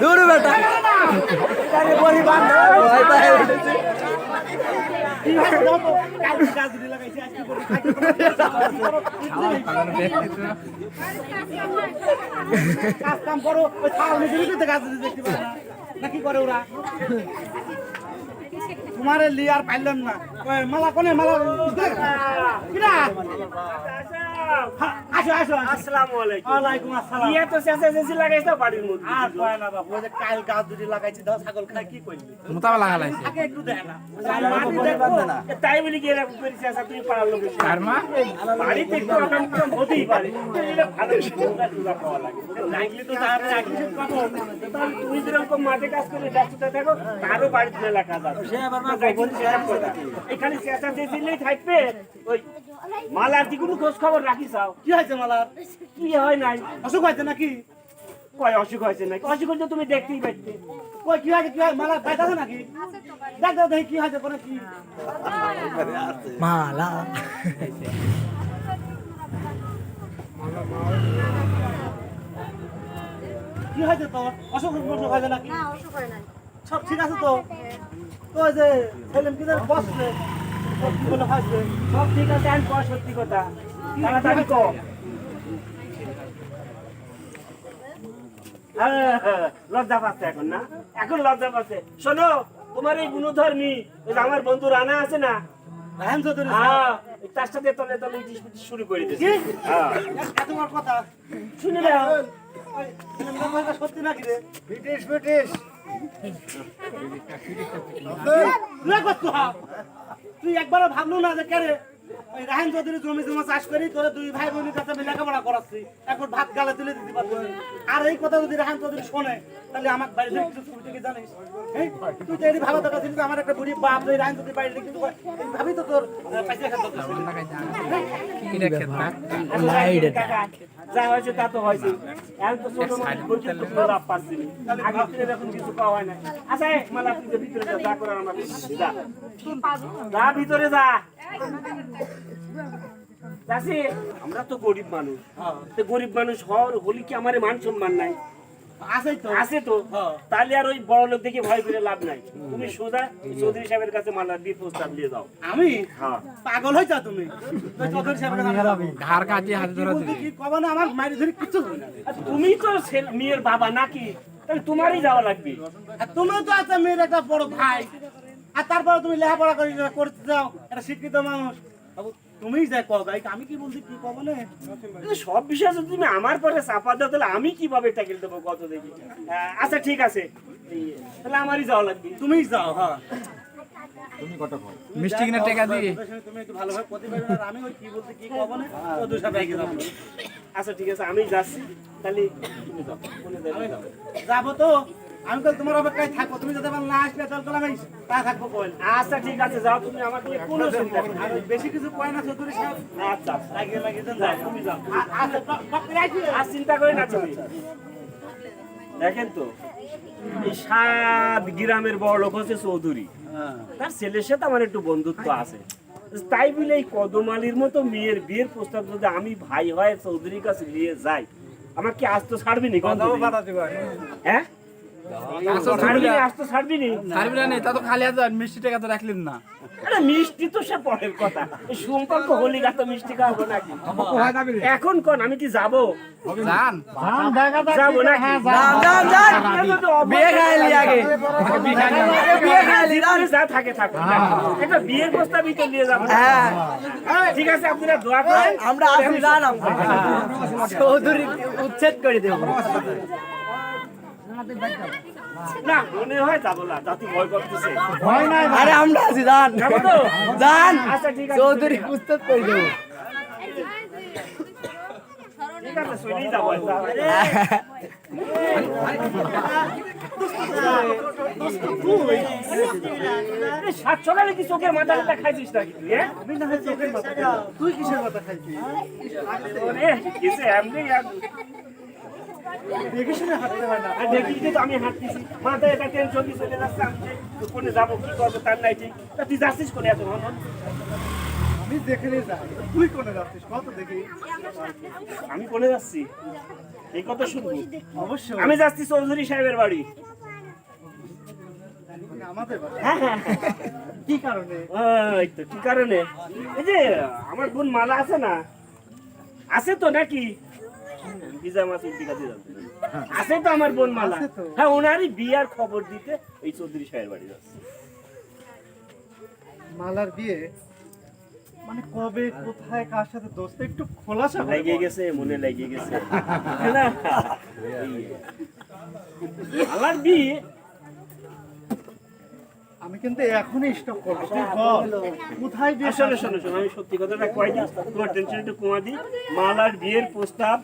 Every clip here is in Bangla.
দূর বেটা। হয় করি কাজ কাম করো ওই ছাগল গাছ দেখতে পারে না। নাকি করে ওরা? তোমার লি আর পাইলাম না। মালা কোনে মালা কিরা? হ্যাঁ, আসো আসো আসো। আসসালামু আলাইকুম। ওয়ালাইকুম আসসালাম। কি এত চেঁচাচেঁচি লাগাইছো বাড়ির মধ্যে। আর কয় না বাবু ওই যে কাল গাছ দুটি লাগাইছি দাও ছাগল কি করবি মোতাবা লাগালাইছে আগে একটু দেখ না। মাটি দেখো, এ তাই বলি কি এরকম করে চেঁচা তুমি পাড়ার লোক আর মা? বাড়িতে একটু আকাম কুকাম হতেই পারে। এটা ভালো সুন্দর সুন্দর পাওয়া লাগে। লাগলে তো তাহলে আগে পাবো। তুমি যেরকম মাঠে কাজ করে ব্যস্ততা থাকো তারও বাড়িতে সে আবার এখানে চেঁচা চেঁচিলেই থাকবে। ওই মালার কি কোনো খোঁজ খবর রাখিস কি হয়েছে মালার? কি হয় নাই? অসুখ হয়েছে নাকি? কয় অসুখ হয়েছে নাকি? অসুখ হলে তুমি দেখতেই পাচ্ছি কই কি হয়েছে কি হয় মালার পাইতাছে নাকি? দেখ দাও কি হয়েছে কোনো কি। মালা। কি হয়েছে তোর? অসুখ অসুখ হয়েছে নাকি? না অসুখ হয় নাই। সব ঠিক আছে তো তো ওই যে সেলিম কি যেন বসছে বলে সব ঠিক আছে আমি কয় সত্যি কথা তাড়াতাড়ি কম লজ্জা পাচ্ছে এখন না এখন লজ্জা পাচ্ছে শোনো তোমার এই গুণধর্মী ওই আমার বন্ধু রানা আছে না হ্যাঁ তার সাথে তলে তলে শুরু করে কি হ্যাঁ বড় কথা শুনে সত্যি নাকি রে ব্রিটিশ ব্রিটিশ তুই একবারও ভাবলু না যে কেরে? রাহেন চৌধুরী জমি জমা চাষ করি, তোরে দুই ভাই বোনের কাছে আমি লেখাপড়া করাচ্ছি। এখন ভাত গালে তুলে দিতে পারব আর এই কথা যদি রাহেন চৌধুরী শোনে, তাহলে আমার বাড়িতে কিছু ছবি থেকে জানিস। তুই তো এরই ভালো ছিল আমার একটা বুড়ি বাপ রাহেন চৌধুরী বাড়িতে করে। ভাবি তো তোর পয়সা খাত দরকার ছিল। কি রেখে থাক লাইট যা হয়েছে তা তো হয়েছে। এখন তো ছোট মানুষ বলছে তো কোনো লাভ পাচ্ছি। না। এখন কিছু পাওয়া হয় না আচ্ছা যে ভিতরে যা, যা করার আমার যা। যা ভিতরে যা। আমরা তো গরিব মানুষ। তো গরিব মানুষ হওয়ার হলি কি আমার মান সম্মান নাই? আছে তো। তাহলে আর ওই বড় লোক দেখে ভয় করে লাভ নাই। তুমি সোজা চৌধুরী সাহেবের কাছে মালা দিয়ে প্রস্তাব দিয়ে দাও। আমি? হ্যাঁ। হয়েছ তুমি? চৌধুরী সাহেবের ঘাড় কাটিয়ে হাতে কি কি কবে না আমার মায়ের ধরে কিচ্ছু হবে না। আর তুমি তো ছেলে- মেয়ের বাবা নাকি? তাহলে তোমারই যাওয়া লাগবে। আর তুমিও তো আছে মেয়ের একটা বড় ভাই। আর তারপরে তুমি লেখাপড়া করে করতে যাও একটা শিক্ষিত মানুষ। তুমিই যাই কও আমি কি বলছি কি কব না সব বিষয়ে যদি তুমি আমার পরে চাপা দাও তাহলে আমি কীভাবে ট্যাকেল দেবো কত দেখি? আচ্ছা ঠিক আছে। তাহলে আমারই যাওয়া লাগবে তুমিই যাও হ্যাঁ। মিষ্টি কিনে টেকা দিয়ে? তুমি একটু ভালোভাবে প্রতিবেদন আর আমি ওই কি বলছি কি কব না ও দুই সাথে এগিয়ে যাব আচ্ছা ঠিক আছে আমি যাচ্ছি। তাহলে তুমি যাও। যাব তো? আমি তোমার অপেক্ষায় থাকব তুমি আমার না আসলে তাহলে তো আমি তা থাকব আচ্ছা ঠিক আছে যাও তুমি আমাকে কোনো চিন্তা নেই বেশি কিছু কয় না চৌধুরী সাহেব? আচ্ছা লাগিয়ে লাগিয়ে যাও, তুমি যাও। আচ্ছা। আর চিন্তা করে না তুমি। দেখেন তো এই সাত গ্রামের বড় লোক হচ্ছে চৌধুরী। তার ছেলের সাথে আমার একটু বন্ধুত্ব আছে। তাই বলে এই কদমালির মতো মেয়ের বিয়ের প্রস্তাব যদি আমি ভাই হয় চৌধুরীর কাছে নিয়ে যাই আমার কি আজ তো ছাড়বি নি হ্যাঁ? ছাড়বি নি। আজ তো ছাড়বি নি। ছাড়বি না নেই তা তো খালি হাতে মিষ্টি তো রাখলেন না। আরে মিষ্টি তো সে পরের কথা। সম্পর্ক হলি গা তো মিষ্টি খাব নাকি? এখন কোন আমি কি যাব? থাকে থাকে। একটা বিয়ের প্রস্তাবই তো নিয়ে হ্যাঁ। ঠিক আছে আপনারা দোয়া করেন। আমরা চৌধুরী উচ্ছেদ করে দেবো। না মনে হয় যাব না জাতি ভয় করতেছে। আরে আমরা আছি তো? জান আচ্ছা ঠিক আছে চৌধুরী উচ্ছেদ করে দেবো ঠিক আছে চলেই যাব আরে সাত সকালে কি চোখের মাথা ব্যথা খাইছিস নাকি তুই হ্যাঁ? না মাথা খাই। তুই কিসের কথা খাইছিস? দেখে শুনে হাঁটতে হয় না। আর দেখি তো আমি হাঁটতেছি মাথায় একটা টেনশন দিয়ে চলে যাচ্ছে আমি যে কোনে যাব কি করব তার নাই ঠিক। তা তুই যাচ্ছিস কোনে এত ভালো? আমি আমি যেখানে যাই। তুই কোনে যাচ্ছিস? কত দেখি? আমি কোনে যাচ্ছি? এই কথা শুনব। অবশ্যই। আমি যাচ্ছি চৌধুরী সাহেবের বাড়ি। মানে আমাদের হ্যাঁ হ্যাঁ। কি কারণে? এই তো কি কারণে? এই যে আমার বোন মালা আছে না? আছে তো নাকি? ভিজা মাছ উল্টি কাছে যাচ্ছে আছে তো আমার বোন মালা হ্যাঁ ওনারই বিয়ার খবর দিতে চৌধুরী সাহেবের বাড়ি যাচ্ছে। মালার বিয়ে মানে কবে কোথায় কার সাথে দোস্ত একটু খোলাসা গেছে মনে গেছে। না? মালার বিয়ে। আমি কিন্তু এখনই স্টপ করব। তুই বল কোথায় বিয়ে শোনো শোনো আমি সত্যি কথাটা দিই তোমার টেনশন একটু কমা দিই। মালার বিয়ের প্রস্তাব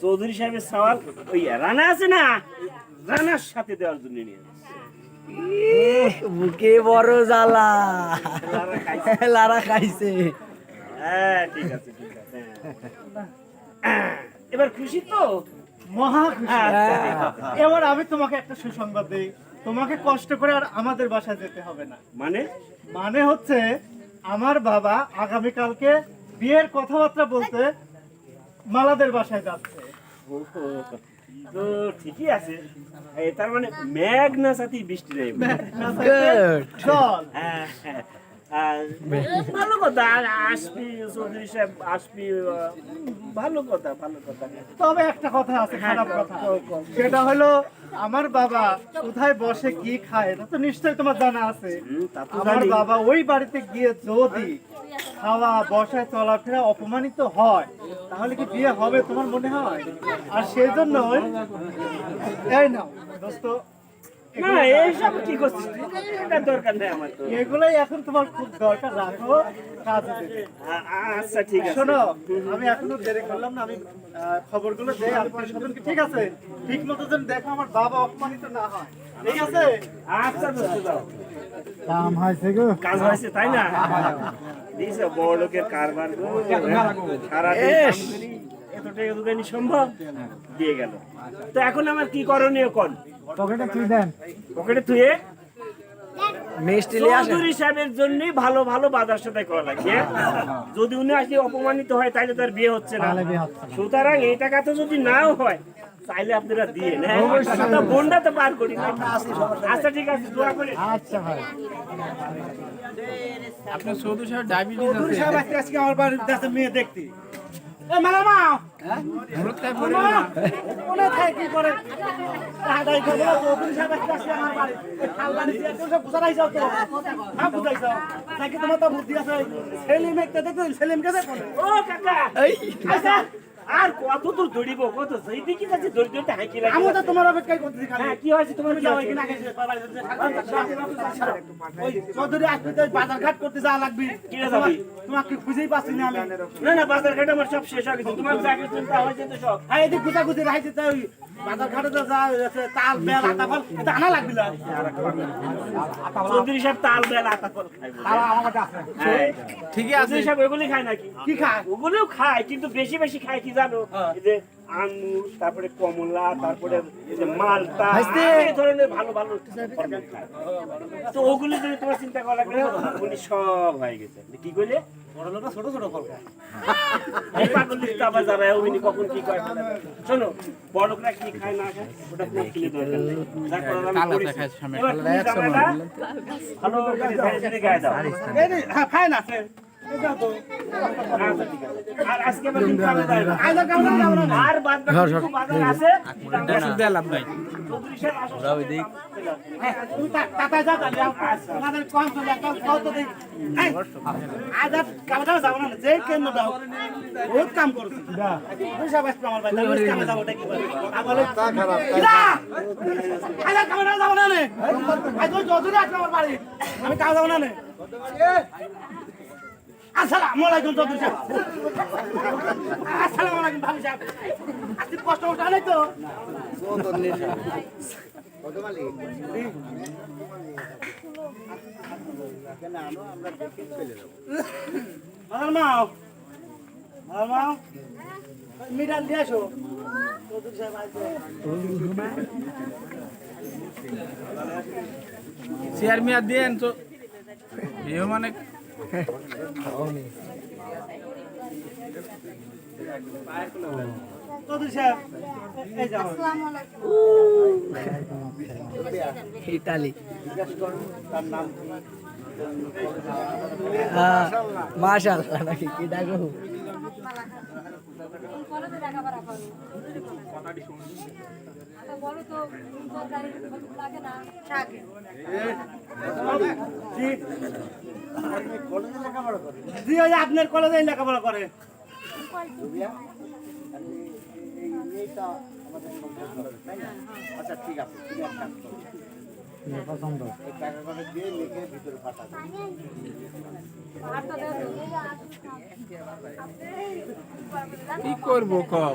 চৌধুরী সাহেবের সওয়াল ওই রানা আছে না? রানার সাথে দেওয়ার জন্য নিয়ে বুকে বড় জ্বালা। লারা খাইছে। হ্যাঁ ঠিক আছে ঠিক আছে। হ্যাঁ। এবার খুশি তো? মহা খুশি। আচ্ছা, আছে। এবার আমি তোমাকে একটা সুসংবাদ দিই। তোমাকে কষ্ট করে আর আমাদের বাসায় যেতে হবে না। মানে? মানে হচ্ছে আমার বাবা আগামীকালকে বিয়ের কথাবার্তা বলতে মালাদের বাসায় যাচ্ছে। তো ঠিকই আছে। এই তার মানে মেঘ না সাথে? বৃষ্টি নেই হ্যাঁ, হ্যাঁ। ভালো কথা আসবি চৌধুরী সাহেব আসবি ভালো কথা ভালো কথা। তবে একটা কথা আছে খারাপ কথা। সেটা হলো আমার বাবা কোথায় বসে কি খায় তা তো নিশ্চয়ই তোমার জানা আছে। আমার বাবা ওই বাড়িতে গিয়ে যদি খাওয়া বসায় চলাফেরা অপমানিত হয় তাহলে কি বিয়ে হবে তোমার মনে হয়? আর সেই জন্য এই নাও দোস্ত। না এইসব কি করছিস? তুই? দরকার নেই আমার তো। এগুলোই এখন তোমার খুব দরকার রাখো কাজে দেবে আ- আ- আচ্ছা ঠিক আছে। শোনো আমি এখনও দেরি করলাম না আমি খবরগুলো দেই আত্মীয় স্বজনকে ঠিক আছে? ঠিক মতো যেন দেখো আমার বাবা অপমানিত না হয়। ঠিক আছে? আচ্ছা দোস্ত যাও। কাম হয়েছে গো। কাজ হয়েছে তাই না? দিয়েছে বড় লোকের কারবার গো। দোকানি সম্ভব? দিয়ে গেল। তো এখন আমার কি করণীয় কোন পকেটে তুই দেন? পকেটে তুই মিষ্টি লিয়ে আসে? চৌধুরী সাহেবের জন্যই ভালো ভালো বাজার সাথে করা হ্যাঁ? যদি উনি আসলে অপমানিত হয় তাহলে তার বিয়ে হচ্ছে না। সুতরাং এই টাকা তো যদি নাও হয় তাইলে আপনারা দিয়ে না বোনটা তো পার করি না। আচ্ছা ঠিক আছে দোয়া করে আচ্ছা ভাই। আপনার চৌধুরী সাহেব ডায়াবেটিস চৌধুরী আছে। সাহেব আজকে আমার বাড়ির মেয়ে দেখতে। মালা মা কি হ্যাঁ যাও। তাকে তোমার তো বুদ্ধি আছে? সেলিম একটা দেখো সেলিমকে দেখো। ও কাকা। আর কত দূর দৌড়িব কত সেই দিকে যাচ্ছে দৌড়ি দৌড়তে হাঁকি লাগে আমি তো তোমার অপেক্ষাই করতেছি খালি। হ্যাঁ কি হয়েছে তোমার কি হয়েছে? এখানে আগে এসে বাড়ি যেতে। ওই চৌধুরী আসবে তো ওই বাজার ঘাট করতে যাওয়া লাগবে? যাবি? তোমাকে খুঁজেই পাচ্ছি না আমি? না না বাজার ঘাট আমার সব শেষ হয়ে গেছে। তোমার চাকরি চিন্তা হয়েছে তো সব। হ্যাঁ এদিক গুছা গুছি রাখছি তো ওই বাজার ঘাটে তো যা আছে, তাল বেল আটা ফল এটা আনা লাগবে না। চৌধুরী সাহেব তাল বেল আটা ফল খায় বলে। হ্যাঁ। ঠিকই আছে। চৌধুরী সাহেব ওগুলি খায় নাকি? কি খায়? ওগুলোও খায় কিন্তু বেশি বেশি খায় কি জানো? এই যে আঙ্গুর তারপরে কমলা তারপরে মালটা। এই ধরনের ভালো ভালো তো ওগুলি যদি তোমার চিন্তা করা লাগবে ওগুলি সব হয়ে গেছে। কি কইলে? বড় লোকটা ছোট ছোট কখন কি করে শোনো বড়রা কি খায় না খায় ওটা দরকার। ভালো বহুত কাম করছি আমি কামে যাব নে। আসসালামু আলাইকুম, চৌধুরী সাহেব। আসসালামু আলাইকুম, ভাবি সাহেব। আজকে কষ্ট উঠা নাই তো। মিডাল দিয়ে আসো। মানে ইতালি? মাশাআল্লাহ নাকি কি ডাকো কলেজে লেখাপড়া জি। ওই আপনার কলেজে লেখাপড়া করে? আচ্ছা ঠিক আছে। এক। এই দিয়ে লিখে ভিতরে পাঠাবে কি করব কও?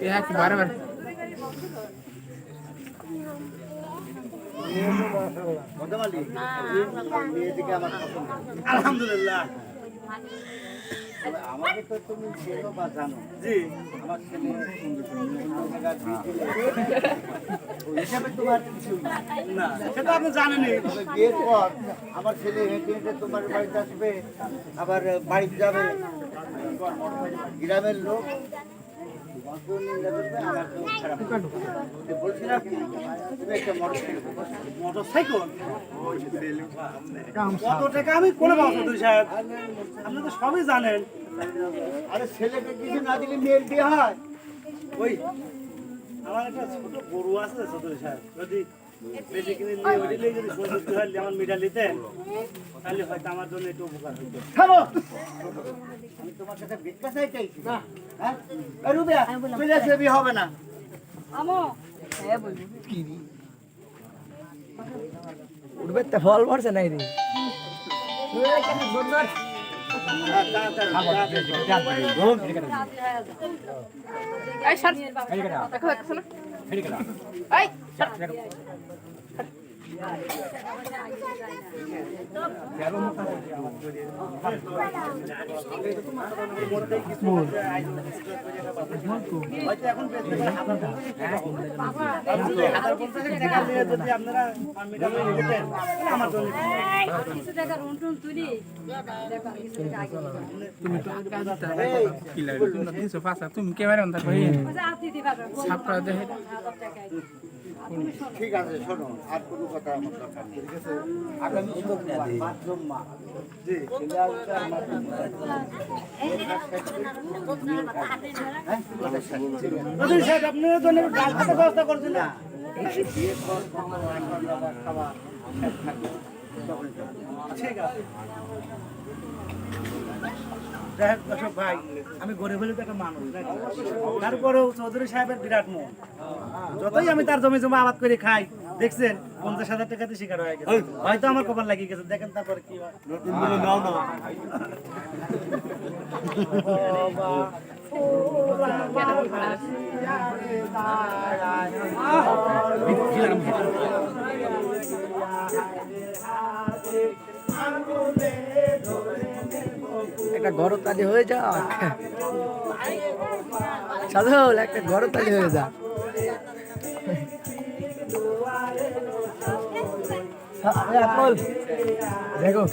এ কি বারবার মধ্যমালি মেয়েদিকে আমার পছন্দ আলহামদুলিল্লাহ আমাকে তো তুমি আমার ছেলে তোমার কিছুই না। বিয়ের পর আমার ছেলে হেঁটে তোমার বাড়িতে আসবে আবার বাড়িতে যাবে গ্রামের লোক কত টাকা আমি করে সাহেব আপনি তো সবই জানেন আরে ছেলেকে কিছু না দিলে মেয়ের বিয়ে হয় ওই আমার একটা ছোট গরু আছে সাহেব যদি হয়? হবে না। উঠবে তো ফল ভরছে নাই রে। এই এই সর হয়তো এখন তুমি তো কাজটা কি লাগে তুমি তো দিছো পাঁচা তুমি কেবারে ছাপড়া দেখে ঠিক আছে শোনো আর কোনো কথা আমার দরকার নেই ঠিক আছে আগামী শুক্রবার মা জি ছেলে আসবে আর মাধ্যম মা। হ্যাঁ? চৌধুরী সাহেব আপনার জন্য ডাল ব্যবস্থা করছেন না খাওয়া যাব। ঠিক আছে যাই হোক দর্শক ভাই আমি গরিব হলে তো একটা মানুষ নাকি? তারপরেও চৌধুরী সাহেবের বিরাট মন। যতই আমি তার জমি জমা আবাদ করে খাই দেখছেন পঞ্চাশ হাজার টাকাতে শিকার হয়ে গেছে। হয়তো আমার কপাল লাগিয়ে গেছে দেখেন তারপরে কি হয়। নাও না। একটা গরতালি হয়ে যাক। সাধল একটা গরতালি হয়ে যাক। আপল দেখো।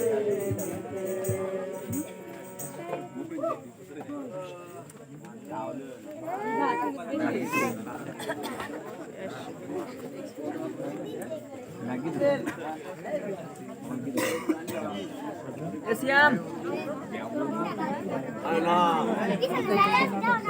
来来你让我来